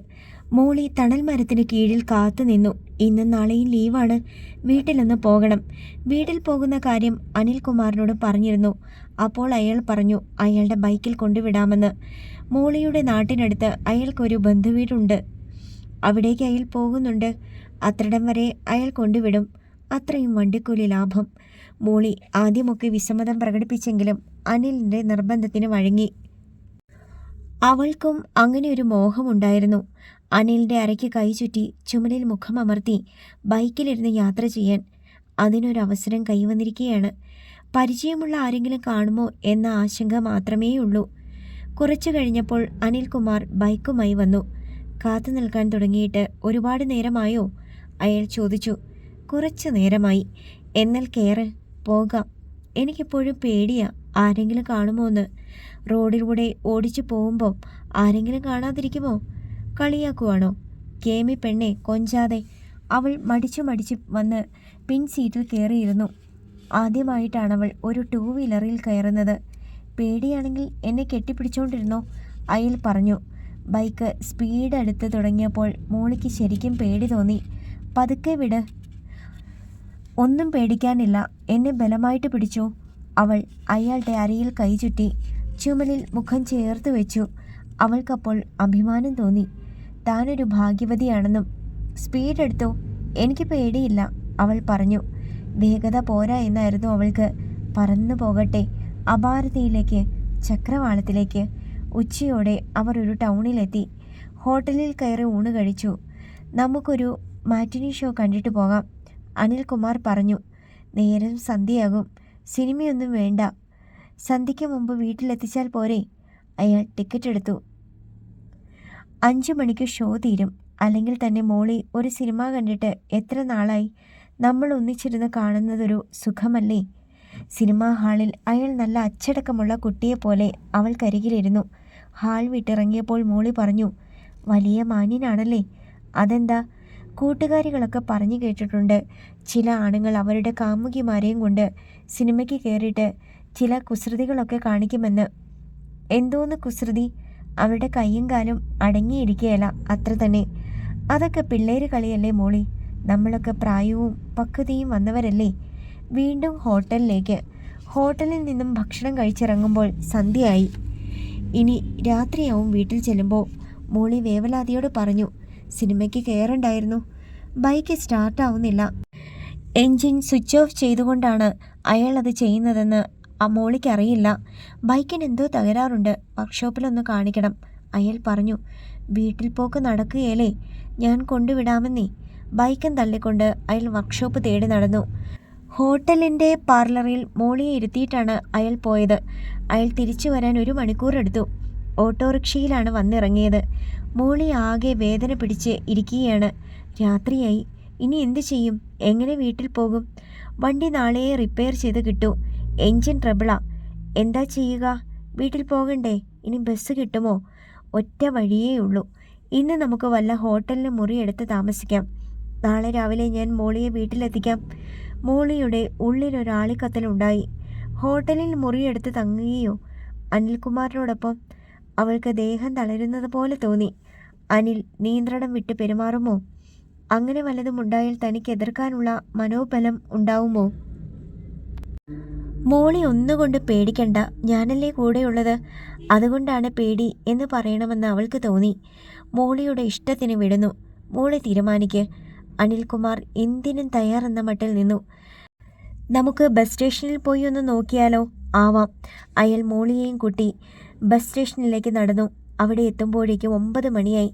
മോളി തണൽ മരത്തിന് കീഴിൽ കാത്തു നിന്നു. ഇന്നും നാളെയും ലീവാണ്. വീട്ടിലൊന്ന് പോകണം. വീട്ടിൽ പോകുന്ന കാര്യം അനിൽകുമാറിനോട് പറഞ്ഞിരുന്നു. അപ്പോൾ അയാൾ പറഞ്ഞു അയാളുടെ ബൈക്കിൽ കൊണ്ടുവിടാമെന്ന്. മോളിയുടെ നാട്ടിനടുത്ത് അയാൾക്കൊരു ബന്ധുവീടുണ്ട്. അവിടേക്ക് അയാൾ പോകുന്നുണ്ട്. അത്രടം വരെ അയാൾ കൊണ്ടുവിടും. അത്രയും വണ്ടിക്കൂലി ലാഭം. മോളി ആദ്യമൊക്കെ വിസമ്മതം പ്രകടിപ്പിച്ചെങ്കിലും അനിലിന്റെ നിർബന്ധത്തിന് വഴങ്ങി. അവൾക്കും അങ്ങനെ ഒരു മോഹമുണ്ടായിരുന്നു. അനിലിന്റെ അരയ്ക്ക് കൈ ചുറ്റി ചുമലിൽ മുഖമമർത്തി ബൈക്കിലിരുന്ന് യാത്ര ചെയ്യാൻ അതിനൊരവസരം കൈവന്നിരിക്കുകയാണ് പരിചയമുള്ള ആരെങ്കിലും കാണുമോ എന്ന ആശങ്ക മാത്രമേ ഉള്ളൂ കുറച്ചു കഴിഞ്ഞപ്പോൾ അനിൽകുമാർ ബൈക്കുമായി വന്നു. കാത്തു നിൽക്കാൻ തുടങ്ങിയിട്ട് ഒരുപാട് നേരമായോ? അയാൾ ചോദിച്ചു. കുറച്ചു നേരമായി. എന്നാൽ കയറ് പോകാം. എനിക്കിപ്പോഴും പേടിയാ ആരെങ്കിലും കാണുമോ എന്ന് റോഡിലൂടെ ഓടിച്ചു പോകുമ്പോൾ ആരെങ്കിലും കാണാതിരിക്കുമോ? കളിയാക്കുവാണോ? കേമി പെണ്ണെ കൊഞ്ചാതെ. അവൾ മടിച്ചു മടിച്ച് വന്ന് പിൻ സീറ്റിൽ കയറിയിരുന്നു ആദ്യമായിട്ടാണ് അവൾ ഒരു ടൂ വീലറിൽ കയറുന്നത്. പേടിയാണെങ്കിൽ എന്നെ കെട്ടിപ്പിടിച്ചോണ്ടിരുന്നോ? അയൽ പറഞ്ഞു. ബൈക്ക് സ്പീഡ് അടുത്ത് തുടങ്ങിയപ്പോൾ മോളിക്ക് ശരിക്കും പേടി തോന്നി. പതുക്കെ വിട് ഒന്നും പേടിക്കാനില്ല. എന്നെ ബലമായിട്ട് പിടിച്ചോ. അവൾ അയാളുടെ അരയിൽ കൈ ചുറ്റി ചുമലിൽ മുഖം ചേർത്ത് വെച്ചു. അവൾക്കപ്പോൾ അഭിമാനം തോന്നി. താനൊരു ഭാഗ്യവതിയാണെന്നും സ്പീഡ് എടുത്തോ. എനിക്ക് പേടിയില്ല അവൾ പറഞ്ഞു. വേഗത പോരാ എന്നായിരുന്നു അവൾക്ക്. പറന്നു പോകട്ടെ. അപാരതയിലേക്ക് ചക്രവാളത്തിലേക്ക്. ഉച്ചയോടെ അവർ ഒരു ടൗണിലെത്തി. ഹോട്ടലിൽ കയറി ഊണ് കഴിച്ചു. നമുക്കൊരു മാറ്റിനി ഷോ കണ്ടിട്ട് പോകാം അനിൽകുമാർ പറഞ്ഞു. നേരം സന്ധ്യയാകും. സിനിമയൊന്നും വേണ്ട. സന്ധ്യയ്ക്ക് മുമ്പ് വീട്ടിലെത്തിച്ചാൽ പോരെ. അയാൾ ടിക്കറ്റ് എടുത്തു. അഞ്ചു മണിക്ക് ഷോ തീരും. അല്ലെങ്കിൽ തന്നെ മോളി ഒരു സിനിമ കണ്ടിട്ട് എത്ര നാളായി? നമ്മൾ ഒന്നിച്ചിരുന്ന് കാണുന്നതൊരു സുഖമല്ലേ? സിനിമാ ഹാളിൽ അയാൾ നല്ല അച്ചടക്കമുള്ള കുട്ടിയെപ്പോലെ അവൾക്കരികിലിരുന്നു. ഹാൾ വിട്ടിറങ്ങിയപ്പോൾ മോളി പറഞ്ഞു വലിയ മാന്യനാണല്ലേ? അതെന്താ? കൂട്ടുകാരികളൊക്കെ പറഞ്ഞു കേട്ടിട്ടുണ്ട്. ചില ആണുങ്ങൾ അവരുടെ കാമുകിമാരെയും കൊണ്ട് സിനിമയ്ക്ക് കയറിയിട്ട് ചില കുസൃതികളൊക്കെ കാണിക്കുമെന്ന്. എന്തോന്ന് കുസൃതി? അവരുടെ കൈയും കാലും അടങ്ങിയിരിക്കുകയല്ല അത്ര തന്നെ. അതൊക്കെ പിള്ളേര് കളിയല്ലേ മോളി? നമ്മളൊക്കെ പ്രായവും പക്വതയും വന്നവരല്ലേ? വീണ്ടും ഹോട്ടലിലേക്ക്. ഹോട്ടലിൽ നിന്നും ഭക്ഷണം കഴിച്ചിറങ്ങുമ്പോൾ സന്ധ്യയായി. ഇനി രാത്രിയാവും വീട്ടിൽ ചെല്ലുമ്പോൾ. മോളി വേവലാതിയോട് പറഞ്ഞു സിനിമയ്ക്ക് കയറണ്ടായിരുന്നു. ബൈക്ക് സ്റ്റാർട്ടാവുന്നില്ല. എൻജിൻ സ്വിച്ച് ഓഫ് ചെയ്തുകൊണ്ടാണ് അയാൾ അത് ചെയ്യുന്നതെന്ന് ആ മോളിക്കറിയില്ല ബൈക്കിന് എന്തോ തകരാറുണ്ട്. വർക്ക്ഷോപ്പിലൊന്ന് കാണിക്കണം. അയാൾ പറഞ്ഞു വീട്ടിൽ പോക്ക് നടക്കുകയല്ലേ? ഞാൻ കൊണ്ടുവിടാമെന്നേ. ബൈക്കും തള്ളിക്കൊണ്ട് അയാൾ വർക്ക്ഷോപ്പ് തേടി നടന്നു. ഹോട്ടലിന്റെ പാർലറിൽ മോളിയെ ഇരുത്തിയിട്ടാണ് അയാൾ പോയത്. അയാൾ തിരിച്ചു വരാൻ ഒരു മണിക്കൂർ എടുത്തു ഓട്ടോറിക്ഷയിലാണ് വന്നിറങ്ങിയത്. മോളി ആകെ വേദന പിടിച്ച് ഇരിക്കുകയാണ്. രാത്രിയായി. ഇനി എന്ത് ചെയ്യും? എങ്ങനെ വീട്ടിൽ പോകും? വണ്ടി നാളെ റിപ്പയർ ചെയ്ത് കിട്ടൂ. എൻജിൻ ട്രബിളാ. എന്താ ചെയ്യുക? വീട്ടിൽ പോകണ്ടേ? ഇനി ബസ് കിട്ടുമോ? ഒറ്റ വഴിയേ ഉള്ളൂ. ഇന്ന് നമുക്ക് വല്ല ഹോട്ടലിന് മുറിയെടുത്ത് താമസിക്കാം. നാളെ രാവിലെ ഞാൻ മോളിയെ വീട്ടിലെത്തിക്കാം. മോളിയുടെ ഉള്ളിലൊരാളിക്കത്തലുണ്ടായി ഹോട്ടലിൽ മുറിയെടുത്ത് തങ്ങുകയോ? അനിൽകുമാറിനോടൊപ്പം അവൾക്ക് ദേഹം തളരുന്നത് പോലെ തോന്നി. അനിൽ നിയന്ത്രണം വിട്ട് പെരുമാറുമോ? അങ്ങനെ വല്ലതും ഉണ്ടായാൽ തനിക്ക് എതിർക്കാനുള്ള മനോബലം ഉണ്ടാവുമോ? മോളി ഒന്നുകൊണ്ട് പേടിക്കണ്ട. ഞാനല്ലേ കൂടെയുള്ളത്? അതുകൊണ്ടാണ് പേടി എന്ന് പറയണമെന്ന് അവൾക്ക് തോന്നി. മോളിയുടെ ഇഷ്ടത്തിന് വിടുന്നു. മോളി തീരുമാനിക്ക്. അനിൽകുമാർ എന്തിനും തയ്യാറെന്ന മട്ടിൽ നിന്നു. നമുക്ക് ബസ് സ്റ്റേഷനിൽ പോയി ഒന്ന് നോക്കിയാലോ? ആവാം. അയാൾ മോളിയെയും കൂട്ടി ബസ് സ്റ്റേഷനിലേക്ക് നടന്നു. അവിടെ എത്തുമ്പോഴേക്കും ഒമ്പത് മണിയായി.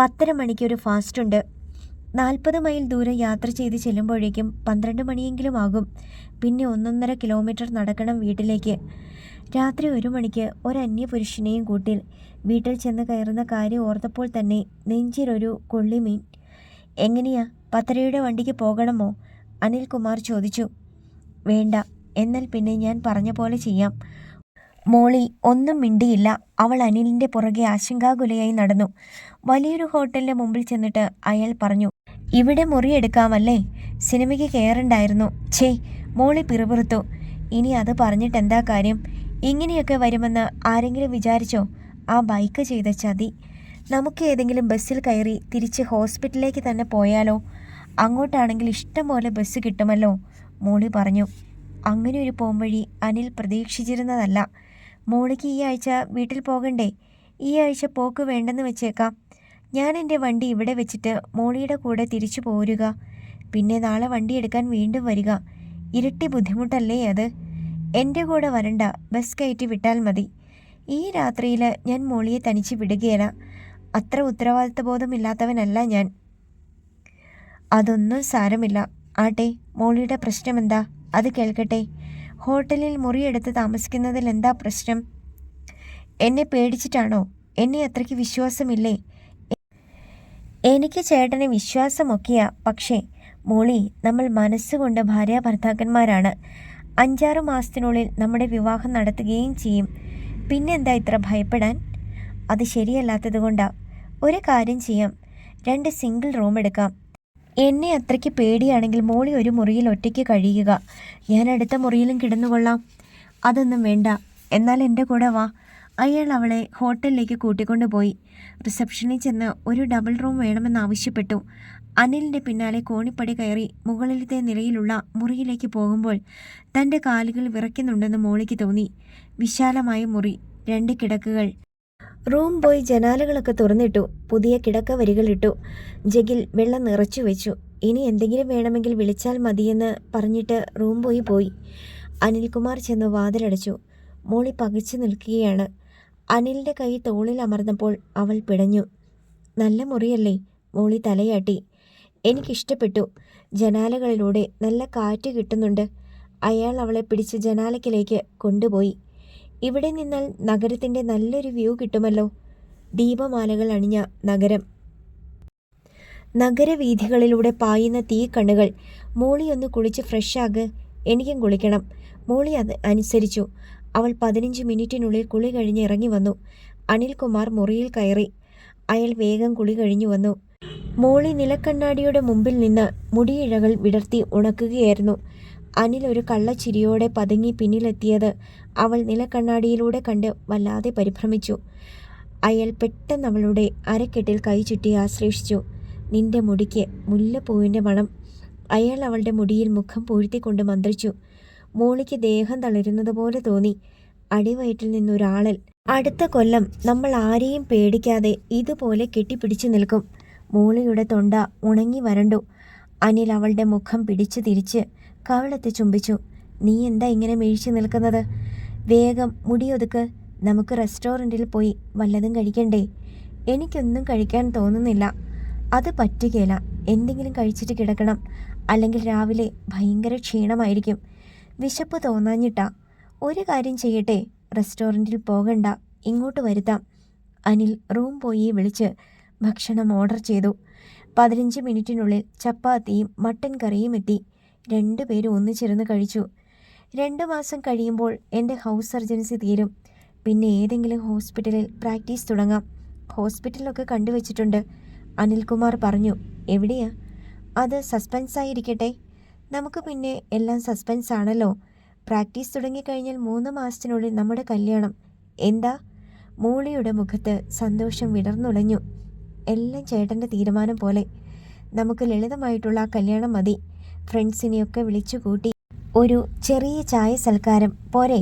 പത്തര മണിക്ക് ഒരു ഫാസ്റ്റ് ഉണ്ട്. നാൽപ്പത് മൈൽ ദൂരം യാത്ര ചെയ്ത് ചെല്ലുമ്പോഴേക്കും പന്ത്രണ്ട് മണിയെങ്കിലും ആകും. പിന്നെ ഒന്നൊന്നര കിലോമീറ്റർ നടക്കണം വീട്ടിലേക്ക്. രാത്രി ഒരു മണിക്ക് ഒരു അന്യപുരുഷനെയും കൂട്ടിൽ വീട്ടിൽ ചെന്ന് കയറുന്ന കാര്യം ഓർത്തപ്പോൾ തന്നെ നെഞ്ചിലൊരു കൊള്ളിമീൻ. എങ്ങനെയാ? പത്തരയുടെ വണ്ടിക്ക് പോകണമോ? അനിൽകുമാർ ചോദിച്ചു. വേണ്ട. എന്നാൽ പിന്നെ ഞാൻ പറഞ്ഞ പോലെ ചെയ്യാം. മോളി ഒന്നും മിണ്ടിയില്ല. അവൾ അനിലിന്റെ പുറകെ ആശങ്കാകുലയായി നടന്നു. വലിയൊരു ഹോട്ടലിന്റെ മുമ്പിൽ ചെന്നിട്ട് അയാൾ പറഞ്ഞു ഇവിടെ മുറിയെടുക്കാമല്ലേ? സിനിമയ്ക്ക് കയറണ്ടായിരുന്നു. ഛേ മോളി പിറുപിറുത്തു. ഇനി അത് പറഞ്ഞിട്ട് എന്താ കാര്യം? ഇങ്ങനെയൊക്കെ വരുമെന്ന് ആരെങ്കിലും വിചാരിച്ചോ? ആ ബൈക്ക് ചെയ്ത ചതി. നമുക്ക് ഏതെങ്കിലും ബസ്സിൽ കയറി തിരിച്ച് ഹോസ്പിറ്റലിലേക്ക് തന്നെ പോയാലോ? അങ്ങോട്ടാണെങ്കിൽ ഇഷ്ടം പോലെ ബസ് കിട്ടുമല്ലോ? മോളി പറഞ്ഞു. അങ്ങനെ ഒരു പോംവഴി അനിൽ പ്രതീക്ഷിച്ചിരുന്നതല്ല. മോളിക്ക് ഈ ആഴ്ച വീട്ടിൽ പോകണ്ടേ? ഈ ആഴ്ച പോക്ക് വേണ്ടെന്ന് വെച്ചേക്കാം. ഞാൻ എന്റെ വണ്ടി ഇവിടെ വെച്ചിട്ട് മോളിയുടെ കൂടെ തിരിച്ചു പോരുക. പിന്നെ നാളെ വണ്ടി എടുക്കാൻ വീണ്ടും വരിക. ഇരട്ടി ബുദ്ധിമുട്ടല്ലേ അത്? എന്റെ കൂടെ വരണ്ട. ബസ് കയറ്റി വിട്ടാൽ മതി. ഈ രാത്രിയിൽ ഞാൻ മോളിയെ തനിച്ച് വിടുകയില്ല അത്ര ഉത്തരവാദിത്ത ബോധമില്ലാത്തവനല്ല ഞാൻ. അതൊന്നും സാരമില്ല. ആട്ടെ മോളിയുടെ പ്രശ്നമെന്താ? അത് കേൾക്കട്ടെ. ഹോട്ടലിൽ മുറിയെടുത്ത് താമസിക്കുന്നതിൽ എന്താ പ്രശ്നം? എന്നെ പേടിച്ചിട്ടാണോ? എന്നെ അത്രയ്ക്ക് വിശ്വാസമില്ലേ? എനിക്ക് ചേട്ടന് വിശ്വാസമൊക്കെയാ പക്ഷേ മോളി നമ്മൾ മനസ്സുകൊണ്ട് ഭാര്യ ഭർത്താക്കന്മാരാണ് അഞ്ചാറ് മാസത്തിനുള്ളിൽ നമ്മുടെ വിവാഹം നടത്തുകയും ചെയ്യും. പിന്നെന്താ ഇത്ര ഭയപ്പെടാൻ? അത് ശരിയല്ലാത്തത് കൊണ്ടാ ഒരു കാര്യം ചെയ്യാം. രണ്ട് സിംഗിൾ റൂം എടുക്കാം എന്നെ അത്രയ്ക്ക് പേടിയാണെങ്കിൽ മോളി ഒരു മുറിയിൽ ഒറ്റയ്ക്ക് കഴിയുക. ഞാൻ അടുത്ത മുറിയിലും കിടന്നുകൊള്ളാം. അതൊന്നും വേണ്ട. എന്നാൽ എന്റെ കൂടെ വാ. അയാൾ അവളെ ഹോട്ടലിലേക്ക് കൂട്ടിക്കൊണ്ടുപോയി റിസപ്ഷനിൽ ചെന്ന് ഒരു ഡബിൾ റൂം വേണമെന്ന് ആവശ്യപ്പെട്ടു. അനിലിന്റെ പിന്നാലെ കോണിപ്പടി കയറി മുകളിലത്തെ നിലയിലുള്ള മുറിയിലേക്ക് പോകുമ്പോൾ തന്റെ കാലുകൾ വിറയ്ക്കുന്നുണ്ടെന്ന് മോളിക്ക് തോന്നി. വിശാലമായ മുറി രണ്ട് കിടക്കുകൾ റൂം പോയി ജനാലകളൊക്കെ തുറന്നിട്ടു. പുതിയ കിടക്ക വരികളിട്ടു ജഗിൽ വെള്ളം നിറച്ചു വെച്ചു. ഇനി എന്തെങ്കിലും വേണമെങ്കിൽ വിളിച്ചാൽ മതിയെന്ന് പറഞ്ഞിട്ട് റൂം പോയി പോയി. അനിൽകുമാർ ചെന്ന് വാതിലടച്ചു. മോളി പകച്ചു നിൽക്കുകയാണ്. അനിലിന്റെ കൈ തോളിൽ അമർന്നപ്പോൾ അവൾ പിടഞ്ഞു. നല്ല മുറിയല്ലേ? മോളി തലയാട്ടി. എനിക്കിഷ്ടപ്പെട്ടു. ജനാലകളിലൂടെ നല്ല കാറ്റ് കിട്ടുന്നുണ്ട്. അയാൾ അവളെ പിടിച്ച് ജനാലയ്ക്കിലേക്ക് കൊണ്ടുപോയി. ഇവിടെ നിന്നാൽ നഗരത്തിന്റെ നല്ലൊരു വ്യൂ കിട്ടുമല്ലോ. ദീപമാലകൾ അണിഞ്ഞ നഗരം. നഗരവീഥികളിലൂടെ പായുന്ന തീക്കണ്ണുകൾ. മോളി ഒന്ന് കുളിച്ച് ഫ്രഷാക് എനിക്കും കുളിക്കണം. മോളി അത് അനുസരിച്ചു. അവൾ പതിനഞ്ച് മിനിറ്റിനുള്ളിൽ കുളി കഴിഞ്ഞ് ഇറങ്ങി വന്നു. അനിൽകുമാർ മുറിയിൽ കയറി. അയാൾ വേഗം കുളി കഴിഞ്ഞു വന്നു. മോളി നിലക്കണ്ണാടിയുടെ മുമ്പിൽ നിന്ന് മുടിയിഴകൾ വിടർത്തി ഉണക്കുകയായിരുന്നു. അനിൽ ഒരു കള്ളച്ചിരിയോടെ പതുങ്ങി പിന്നിലെത്തിയത് അവൾ നിലക്കണ്ണാടിയിലൂടെ കണ്ട് വല്ലാതെ പരിഭ്രമിച്ചു. അയാൾ പെട്ടെന്ന് അവളുടെ അരക്കെട്ടിൽ കൈ ചുറ്റി ആശ്ലേഷിച്ചു നിന്റെ മുടിക്ക് മുല്ലപ്പൂവിന്റെ മണം. അയാൾ അവളുടെ മുടിയിൽ മുഖം പൂഴ്ത്തിക്കൊണ്ട് മന്ത്രിച്ചു. മോളിക്ക് ദേഹം തളരുന്നത് പോലെ തോന്നി. അടിവയറ്റിൽ നിന്നൊരാളൽ. അടുത്ത കൊല്ലം നമ്മൾ ആരെയും പേടിക്കാതെ ഇതുപോലെ കെട്ടിപ്പിടിച്ചു നിൽക്കും. മോളിയുടെ തൊണ്ട ഉണങ്ങി വരണ്ടു. അനിൽ അവളുടെ മുഖം പിടിച്ചു തിരിച്ച് കവളത്തെ ചുംബിച്ചു. നീ എന്താ ഇങ്ങനെ വീഴ്ച നിൽക്കുന്നത്? വേഗം മുടിയൊതുക്ക് നമുക്ക് റെസ്റ്റോറന്റിൽ പോയി വല്ലതും കഴിക്കണ്ടേ? എനിക്കൊന്നും കഴിക്കാൻ തോന്നുന്നില്ല. അത് പറ്റുകയില്ല എന്തെങ്കിലും കഴിച്ചിട്ട് കിടക്കണം. അല്ലെങ്കിൽ രാവിലെ ഭയങ്കര ക്ഷീണമായിരിക്കും. വിശപ്പ് തോന്നാഞ്ഞിട്ടാ. ഒരു കാര്യം ചെയ്യട്ടെ. റെസ്റ്റോറന്റിൽ പോകണ്ട. ഇങ്ങോട്ട് വരുത്താം. അനിൽ റൂം പോയി വിളിച്ച് ഭക്ഷണം ഓർഡർ ചെയ്തു. പതിനഞ്ച് മിനിറ്റിനുള്ളിൽ ചപ്പാത്തിയും മട്ടൻ കറിയും എത്തി. രണ്ടുപേരും ഒന്നിച്ചിരുന്ന് കഴിച്ചു. രണ്ട് മാസം കഴിയുമ്പോൾ എന്റെ ഹൗസ് സർജൻസി തീരും. പിന്നെ ഏതെങ്കിലും ഹോസ്പിറ്റലിൽ പ്രാക്ടീസ് തുടങ്ങാം. ഹോസ്പിറ്റലൊക്കെ കണ്ടുവച്ചിട്ടുണ്ട്. അനിൽകുമാർ പറഞ്ഞു എവിടെയാ? അത് സസ്പെൻസ് ആയിരിക്കട്ടെ നമുക്ക് പിന്നെ എല്ലാം സസ്പെൻസ് ആണല്ലോ. പ്രാക്ടീസ് തുടങ്ങിക്കഴിഞ്ഞാൽ മൂന്ന് മാസത്തിനുള്ളിൽ നമ്മുടെ കല്യാണം. എന്താ? മൂളിയുടെ മുഖത്ത് സന്തോഷം വിടർന്നുളഞ്ഞു എല്ലാം ചേട്ടന്റെ തീരുമാനം പോലെ. നമുക്ക് ലളിതമായിട്ടുള്ള ആ കല്യാണം മതി. ഫ്രണ്ട്സിനെയൊക്കെ വിളിച്ചു കൂട്ടി. ഒരു ചെറിയ ചായ സൽക്കാരം. പോരെ?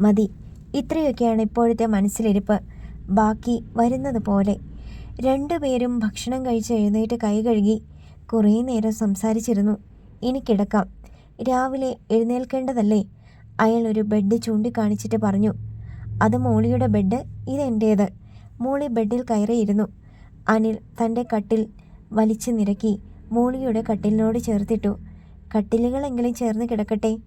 മതി. ഇത്രയൊക്കെയാണ് ഇപ്പോഴത്തെ മനസ്സിലിരിപ്പ്. ബാക്കി വരുന്നത് പോലെ. രണ്ടുപേരും ഭക്ഷണം കഴിച്ച് എഴുന്നേറ്റ് കൈ കഴുകി കുറേ നേരം സംസാരിച്ചിരുന്നു. ഇനി കിടക്കാം. രാവിലെ എഴുന്നേൽക്കേണ്ടതല്ലേ? അയാൾ ഒരു ബെഡ് ചൂണ്ടിക്കാണിച്ചിട്ട് പറഞ്ഞു. അത് മോളിയുടെ ബെഡ്. ഇതെന്റേത് മോളി ബെഡിൽ കയറിയിരുന്നു. അനിൽ തന്റെ കട്ടിൽ വലിച്ചു നിരക്കി മോളിയുടെ കട്ടിലിനോട് ചേർത്തിട്ടു. കട്ടിലുകളെങ്കിലും ചേർന്ന് കിടക്കട്ടെ.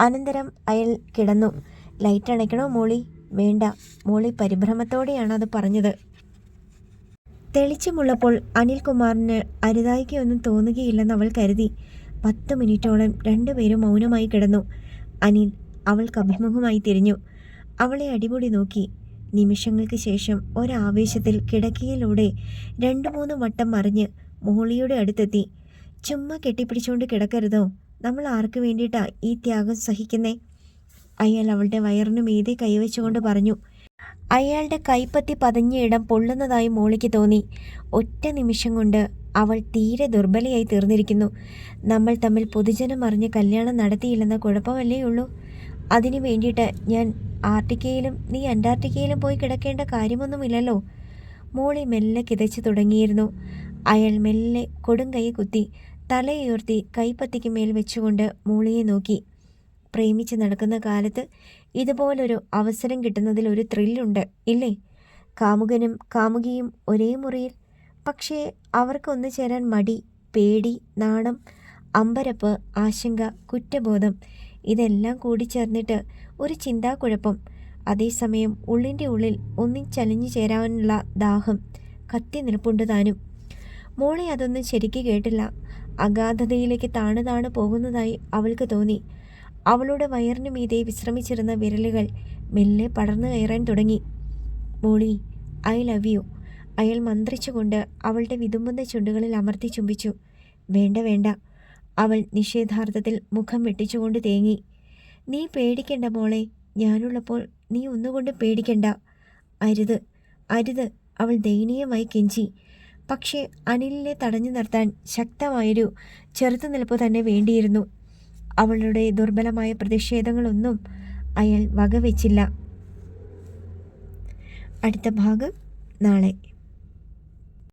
അനന്തരം അയാൾ കിടന്നു. ലൈറ്റ് അണയ്ക്കണോ മോളി? വേണ്ട. മോളി പരിഭ്രമത്തോടെയാണ് അത് പറഞ്ഞത്. തെളിച്ചമുള്ളപ്പോൾ അനിൽകുമാറിന് അരുതായിക്കൊന്നും തോന്നുകയില്ലെന്ന് അവൾ കരുതി. പത്ത് മിനിറ്റോളം രണ്ടുപേരും മൗനമായി കിടന്നു. അനിൽ അവൾക്ക് അഭിമുഖമായി തിരിഞ്ഞു. അവളെ അടിപൊളി നോക്കി. നിമിഷങ്ങൾക്ക് ശേഷം ഒരാവേശത്തിൽ കിടക്കയിലൂടെ രണ്ടു മൂന്ന് വട്ടം മറിഞ്ഞ് മോളിയുടെ അടുത്തെത്തി. ചുമ്മാ കെട്ടിപ്പിടിച്ചുകൊണ്ട് കിടക്കരുതോ? നമ്മൾ ആർക്ക് വേണ്ടിയിട്ടാ ഈ ത്യാഗം സഹിക്കുന്നേ? അയാൾ അവളുടെ വയറിനു മീതെ കൈവച്ചുകൊണ്ട് പറഞ്ഞു. അയാളുടെ കൈപ്പത്തി പതഞ്ഞ ഇടം പൊള്ളുന്നതായി മോളിക്ക് തോന്നി. ഒറ്റ നിമിഷം കൊണ്ട് അവൾ തീരെ ദുർബലയായി തീർന്നിരിക്കുന്നു. നമ്മൾ തമ്മിൽ പൊതുജനം അറിഞ്ഞ് കല്യാണം നടത്തിയില്ലെന്ന കുഴപ്പമല്ലേ ഉള്ളൂ? അതിനു വേണ്ടിയിട്ട് ഞാൻ ആർട്ടിക്കയിലും നീ അന്റാർട്ടിക്കയിലും പോയി കിടക്കേണ്ട കാര്യമൊന്നുമില്ലല്ലോ? മോളി മെല്ലെ കിതച്ചു തുടങ്ങിയിരുന്നു. അയാൾ മെല്ലെ കൊടുങ്കൈ കുത്തി. തലയുയർത്തി കൈപ്പത്തിക്ക് മേൽ വെച്ചുകൊണ്ട് മൂളിയെ നോക്കി. പ്രേമിച്ച് നടക്കുന്ന കാലത്ത് ഇതുപോലൊരു അവസരം കിട്ടുന്നതിൽ ഒരു ത്രില്ലുണ്ട് ഇല്ലേ? കാമുകനും കാമുകിയും ഒരേ മുറിയിൽ. പക്ഷേ അവർക്കൊന്നു ചേരാൻ മടി പേടി നാണം അമ്പരപ്പ് ആശങ്ക കുറ്റബോധം ഇതെല്ലാം കൂടി ചേർന്നിട്ട് ഒരു ചിന്താക്കുഴപ്പം. അതേസമയം ഉള്ളിന്റെ ഉള്ളിൽ ഒന്നിച്ചലിഞ്ഞു ചേരാനുള്ള ദാഹം കത്തി നിൽപ്പുണ്ട് താനും. മോളെ അതൊന്നും ശരിക്ക് കേട്ടില്ല. അഗാധതയിലേക്ക് താണു താണു പോകുന്നതായി അവൾക്ക് തോന്നി. അവളുടെ വയറിനു മീതെ വിശ്രമിച്ചിരുന്ന വിരലുകൾ മെല്ലെ പടർന്നു കയറാൻ തുടങ്ങി. Molly I love you. അയാൾ മന്ത്രിച്ചുകൊണ്ട് അവളുടെ വിതുമ്പുന്ന ചുണ്ടുകളിൽ അമർത്തി ചുംബിച്ചു. വേണ്ട വേണ്ട. അവൾ നിഷേധാർത്ഥത്തിൽ മുഖം വെട്ടിച്ചുകൊണ്ട് തേങ്ങി. നീ പേടിക്കണ്ട മോളെ. ഞാനുള്ളപ്പോൾ നീ ഒന്നുകൊണ്ട് പേടിക്കണ്ട. അരുത് അരുത്. അവൾ ദയനീയമായി കെഞ്ചി. പക്ഷേ അനിലിനെ തടഞ്ഞു നിർത്താൻ ശക്തമായൊരു ചെറുത്തുനിൽപ്പ് തന്നെ വേണ്ടിയിരുന്നു. അവളുടെ ദുർബലമായ പ്രതിഷേധങ്ങളൊന്നും അയാൾ വകവെച്ചില്ല. അടുത്ത ഭാഗം നാളെ.